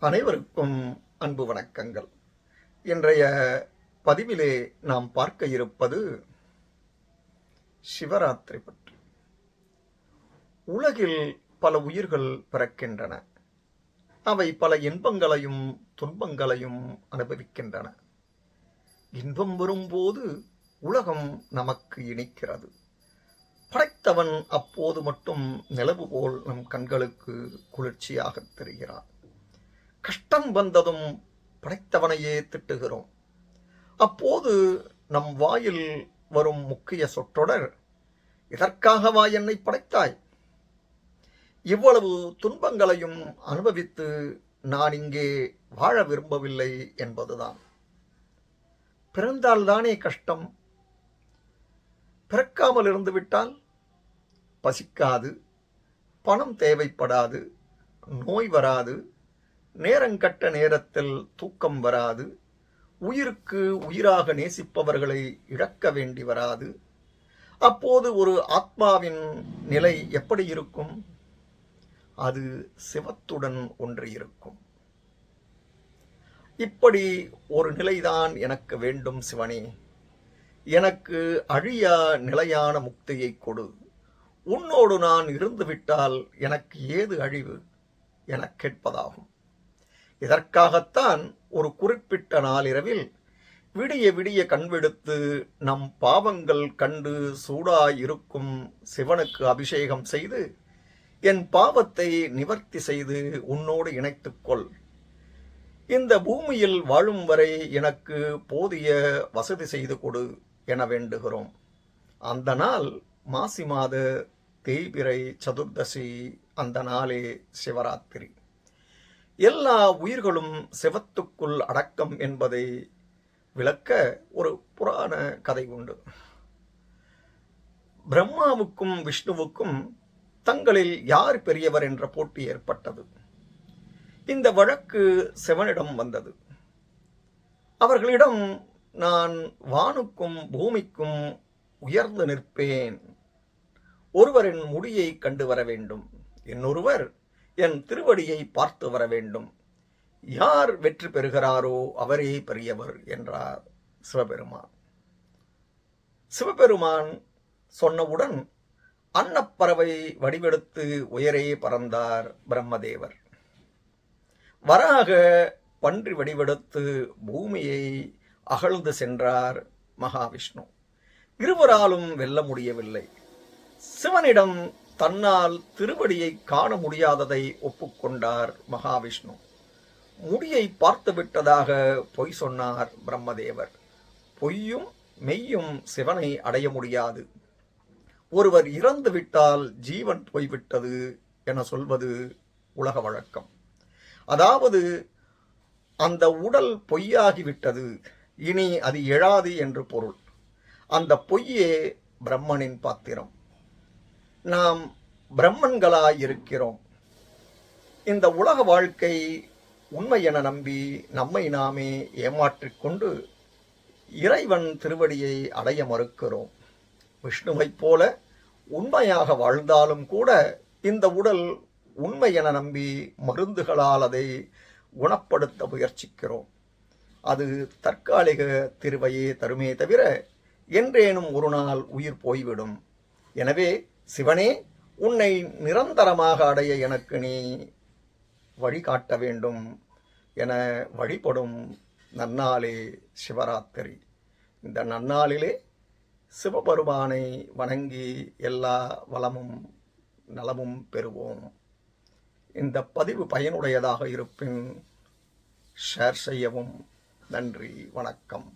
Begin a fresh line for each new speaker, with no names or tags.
அனைவருக்கும் அன்பு வணக்கங்கள். இன்றைய பதிவிலே நாம் பார்க்க இருப்பது சிவராத்திரி பற்றி. உலகில் பல உயிர்கள் பிறக்கின்றன. அவை பல இன்பங்களையும் துன்பங்களையும் அனுபவிக்கின்றன. இன்பம் வரும்போது உலகம் நமக்கு இணைக்கிறது படைத்தவன் அப்போது மட்டும் நிலவு போல் நம் கண்களுக்கு குளிர்ச்சியாகத் தெரிகிறான். கஷ்டம் வந்ததும் படைத்தவனையே திட்டுகிறோம். அப்போது நம் வாயில் வரும் முக்கிய சொற்றொடர் இதற்காகவா என்னை படைத்தாய்? இவ்வளவு துன்பங்களையும் அனுபவித்து நான் இங்கே வாழ விரும்பவில்லை என்பதுதான். பிறந்தால்தானே கஷ்டம்? பிறக்காமல் இருந்து விட்டால் பசிக்காது பணம் தேவைப்படாது நோய் வராது நேரங்கட்ட நேரத்தில் தூக்கம் வராது உயிருக்கு உயிராக நேசிப்பவர்களை இழக்க வேண்டி வராது. அப்போது ஒரு ஆத்மாவின் நிலை எப்படி இருக்கும்? அது சிவத்துடன் ஒன்று இருக்கும். இப்படி ஒரு நிலைதான் எனக்கு வேண்டும் சிவனே. எனக்கு அழியா நிலையான முக்தியை கொடு. உன்னோடு நான் இருந்துவிட்டால் எனக்கு ஏது அழிவு? எனக் கேட்பதாகும். இதற்காகத்தான் ஒரு குறிப்பிட்ட நாளிரவில் விடிய விடிய கண்வெடுத்து நம் பாவங்கள் கண்டு சூடாயிருக்கும் சிவனுக்கு அபிஷேகம் செய்து என் பாவத்தை நிவர்த்தி செய்து உன்னோடு இணைத்துக்கொள் இந்த பூமியில் வாழும் வரை எனக்கு போதிய வசதி செய்து கொடு என வேண்டுகிறோம். அந்த நாள் மாசி மாத தேய்பிரை சதுர்தசி அந்த நாளே சிவராத்திரி. எல்லா உயிர்களும் சிவத்துக்குள் அடக்கம் என்பதை விளக்க ஒரு புராண கதை உண்டு. பிரம்மாவுக்கும் விஷ்ணுவுக்கும் தங்களில் யார் பெரியவர் என்ற போட்டி ஏற்பட்டது. இந்த வழக்கு சிவனிடம் வந்தது. அவர்களிடம் நான் வானுக்கும் பூமிக்கும் உயர்ந்து நிற்பேன். ஒருவரின் முடியை கண்டு வர வேண்டும். இன்னொருவர் என் திருவடியை பார்த்து வர வேண்டும். யார் வெற்றி பெறுகிறாரோ அவரே பெரியவர் என்றார் சிவபெருமான். சிவபெருமான் சொன்னவுடன் அன்னப்பறவை வடிவெடுத்து உயரே பறந்தார் பிரம்மதேவர். வராக பன்றி வடிவெடுத்து பூமியை அகழ்ந்து சென்றார் மகாவிஷ்ணு. இருவராலும் வெல்ல முடியவில்லை. சிவனிடம் தன்னால் திருவடியை காண முடியாததை ஒப்புக்கொண்டார் மகாவிஷ்ணு. முடியை பார்த்து விட்டதாக பொய் சொன்னார் பிரம்மதேவர். பொய்யும் மெய்யும் சிவனை அடைய முடியாது. ஒருவர் இறந்து விட்டால் ஜீவன் போய்விட்டது என சொல்வது உலக வழக்கம். அதாவது அந்த உடல் பொய்யாகிவிட்டது இனி அது எழாது என்று பொருள். அந்த பொய்யே பிரம்மனின் பாத்திரம். நாம் பிரம்மன்களாய் இருக்கிறோம் இந்த உலக வாழ்க்கை உண்மை என நம்பி நம்மை நாமே ஏமாற்றிக் கொண்டு இறைவன் திருவடியை அடைய மறுக்கிறோம். விஷ்ணுவைப் போல உண்மையாக வாழ்ந்தாலும் கூட இந்த உடல் உண்மை என நம்பி மருந்துகளால் அதை குணப்படுத்த முயற்சிக்கிறோம். அது தற்காலிக திருவையே தருமே தவிர என்றேனும் ஒரு நாள் உயிர் போய்விடும். எனவே சிவனே உன்னை நிரந்தரமாக அடைய எனக்கு நீ வழிகாட்ட வேண்டும் என வழிபடும் நன்னாளே சிவராத்திரி. இந்த நன்னாளிலே சிவபெருமானை வணங்கி எல்லா வளமும் நலமும் பெறுவோம். இந்த பதிவு பயனுடையதாக இருப்பின் ஷேர் செய்யவும் நன்றி வணக்கம்.